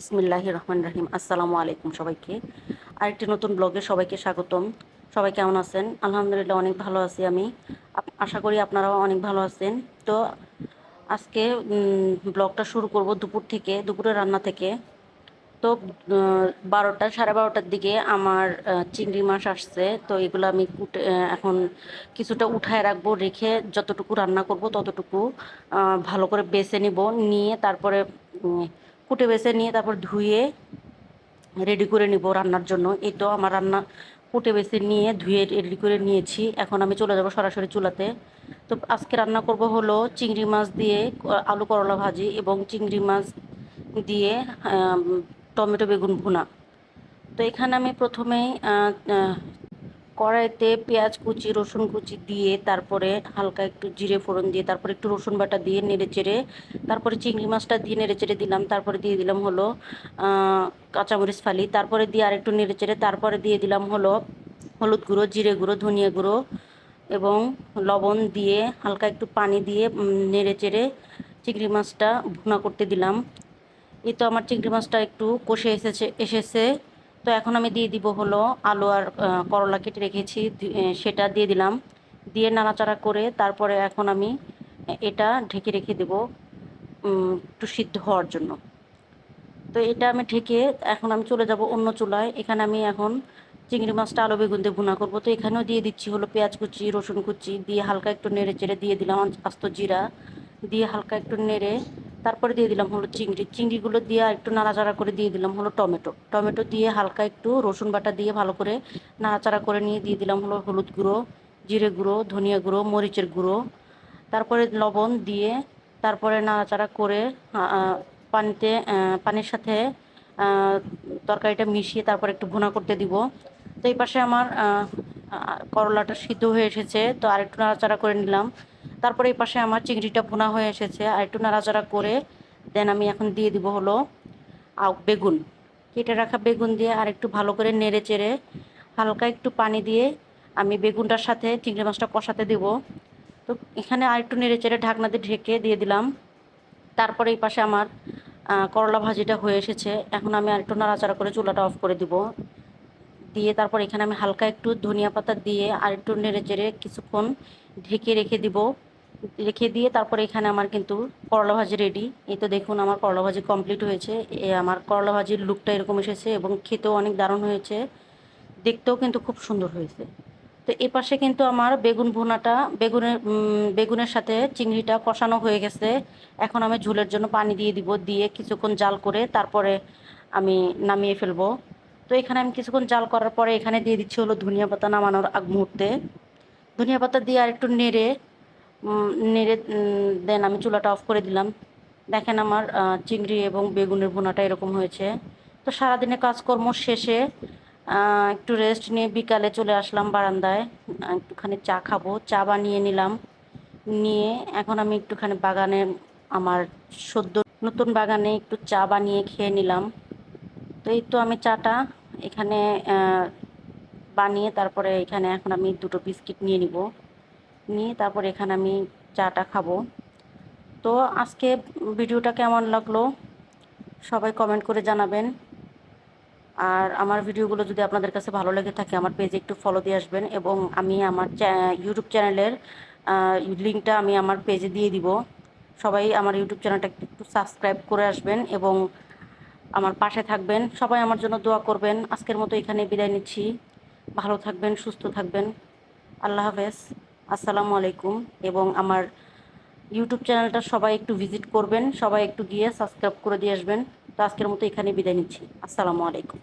ইসমিল্লাহ রহমান রাহিম। আসসালামু আলাইকুম সবাইকে। আরেকটি নতুন ব্লগে সবাইকে স্বাগতম। সবাই কেমন আছেন? আলহামদুলিল্লাহ অনেক ভালো আছি আমি। আশা করি আপনারাও অনেক ভালো আছেন। তো আজকে ব্লগটা শুরু করব দুপুর থেকে দুপুরের রান্না থেকে। তো বারোটা, সাড়ে বারোটার দিকে আমার চিংড়ি মাছ আসছে। তো এগুলো আমি এখন কিছুটা উঠায় রাখব, রেখে যতটুকু রান্না করব ততটুকু ভালো করে বেছে নিব, নিয়ে তারপরে কুটে বেছে নিয়ে তারপর ধুয়ে রেডি করে নিব রান্নার জন্য। এই তো আমার রান্না কুটে বেছে নিয়ে ধুয়ে রেডি করে নিয়েছি। এখন আমি চলে যাব সরাসরি চুলাতে। তো আজকে রান্না করব হলো চিংড়ি মাছ দিয়ে, আলু করলা ভাজি এবং চিংড়ি মাছ দিয়ে টমেটো বেগুন ভুনা। তো এখানে আমি প্রথমেই কড়াইতে পেঁয়াজ কুচি, রসুন কুচি দিয়ে তারপরে হালকা একটু জিরে ফোড়ন দিয়ে তারপরে একটু রসুন বাটা দিয়ে নেড়ে চেড়ে তারপরে চিংড়ি মাছটা দিয়ে নেড়ে চেড়ে দিলাম। তারপরে দিয়ে দিলাম হলো কাঁচামরিচ ফালি। তারপরে দিয়ে আরেকটু নেড়ে চেড়ে তারপরে দিয়ে দিলাম হলো, হলুদ গুঁড়ো, জিরে গুঁড়ো, ধনিয়া গুঁড়ো এবং লবণ দিয়ে হালকা একটু পানি দিয়ে নেড়ে চেড়ে চিংড়ি মাছটা ভুনা করতে দিলাম। এই তো আমার চিংড়ি মাছটা একটু কষে এসেছে এসেছে। তো এখন আমি দিয়ে দিব হলো আলু আর করলা কেটে রেখেছি সেটা দিয়ে দিলাম। দিয়ে নাড়াচাড়া করে তারপরে এখন আমি এটা ঢেকে রেখে দেব একটু সিদ্ধ হওয়ার জন্য। তো এটা আমি ঢেকে এখন আমি চলে যাব অন্য চুলায়। এখানে আমি এখন চিংড়ি মাছটা, আলু, বেগুন দিয়ে ভুনা করব। তো এখানেও দিয়ে দিচ্ছি হলো পেঁয়াজ কুচি, রসুন কুচি, দিয়ে হালকা একটু নেড়ে চেড়ে দিয়ে দিলাম আস্ত জিরা। দিয়ে হালকা একটু নেড়ে তারপরে দিয়ে দিলাম হলো চিংড়ি। চিংড়িগুলো দিয়ে একটু নাড়াচাড়া করে দিয়ে দিলাম হলো টমেটো। টমেটো দিয়ে হালকা একটু রসুন বাটা দিয়ে ভালো করে নাড়াচাড়া করে নিয়ে দিয়ে দিলাম হলো হলুদ গুঁড়ো, জিরে গুঁড়ো, ধনিয়া গুঁড়ো, মরিচের গুঁড়ো। তারপরে লবণ দিয়ে তারপরে নাড়াচাড়া করে পানিতে পানির সাথে তরকারিটা মিশিয়ে তারপর একটু ভুনা করতে দিব। তো এই পাশে আমার করলাটা সিদ্ধ হয়ে এসেছে। তো আরেকটু নাড়াচাড়া করে নিলাম। তারপরে এই পাশে আমার চিংড়িটা ভুনা হয়ে এসেছে। আর একটু নাড়াচাড়া করে দেন আমি এখন দিয়ে দিব হলো বেগুন। কেটে রাখা বেগুন দিয়ে আর একটু ভালো করে নেড়ে চেড়ে হালকা একটু পানি দিয়ে আমি বেগুনটার সাথে চিংড়ি মাছটা কষাতে দেবো। তো এখানে আর একটু নেড়ে চেড়ে ঢাকনা দিয়ে ঢেকে দিয়ে দিলাম। তারপরে এই পাশে আমার করলা ভাজিটা হয়ে এসেছে। এখন আমি আর একটু নাড়াচাড়া করে চুলাটা অফ করে দিব। দিয়ে তারপর এখানে আমি হালকা একটু ধনিয়া পাতা দিয়ে আর একটু নেড়ে চেড়ে কিছুক্ষণ ঢেকে রেখে দিব। রেখে দিয়ে তারপরে এখানে আমার কিন্তু করলা ভাজি রেডি এই তো দেখুন আমার করলা ভাজি কমপ্লিট হয়েছে। এ আমার করলা ভাজির লুকটা এরকম এসেছে এবং খেতেও অনেক দারুণ হয়েছে। দেখতেও কিন্তু খুব সুন্দর হয়েছে। তো এ পাশে কিন্তু আমার বেগুন ভুনাটা, বেগুনের বেগুনের সাথে চিংড়িটা কষানো হয়ে গেছে। এখন আমি ঝোলের জন্য পানি দিয়ে দিব, দিয়ে কিছুক্ষণ জাল করে তারপরে আমি নামিয়ে ফেলব। তো এখানে আমি কিছুক্ষণ জাল করার পরে এখানে দিয়ে দিচ্ছি হলো ধনিয়া পাতা নামানোর আগ মুহূর্তে। ধনিয়া পাতা দিয়ে আর একটু নেড়ে নেড়ে দেন আমি চুলাটা অফ করে দিলাম। দেখেন আমার চিংড়ি এবং বেগুনের ভুনাটা এরকম হয়েছে। তো সারাদিনে কাজকর্ম শেষে একটু রেস্ট নিয়ে বিকালে চলে আসলাম বারান্দায়। একটুখানি চা খাব। চা বানিয়ে নিলাম। নিয়ে এখন আমি একটুখানি বাগানে আমার সদ্য নতুন বাগানে একটু চা বানিয়ে খেয়ে নিলাম। তো এই তো আমি চাটা এখানে বানিয়ে তারপরে এখানে এখন আমি দুটো বিস্কিট নিয়ে নিব। নিয়ে তারপর এখানে আমি চাটা খাব। তো আজকে ভিডিওটা কেমন লাগল? সবাই কমেন্ট করে জানাবেন। আর আমার ভিডিওগুলো যদি আপনাদের কাছে ভালো লেগে থাকে, আমার পেজে একটু ফলো দিয়ে আসবেন এবং আমি আমার ইউটিউব চ্যানেলের লিঙ্কটা আমি আমার পেজে দিয়ে দিব। সবাই আমার ইউটিউব চ্যানেলটা একটু সাবস্ক্রাইব করে আসবেন এবং আমার পাশে থাকবেন। সবাই আমার জন্য দোয়া করবেন। আজকের মতো এখানে বিদায় নিচ্ছি। ভালো থাকবেন, সুস্থ থাকবেন। আল্লাহ হাফেজ। আসসালামু আলাইকুম। এবং আমার ইউটিউব চ্যানেলটা সবাই একটু ভিজিট করবেন, সবাই একটু গিয়ে সাবস্ক্রাইব করে দিয়ে আসবেন। তো আজকের মতো এখানে বিদায় নিচ্ছি। আসসালামু আলাইকুম।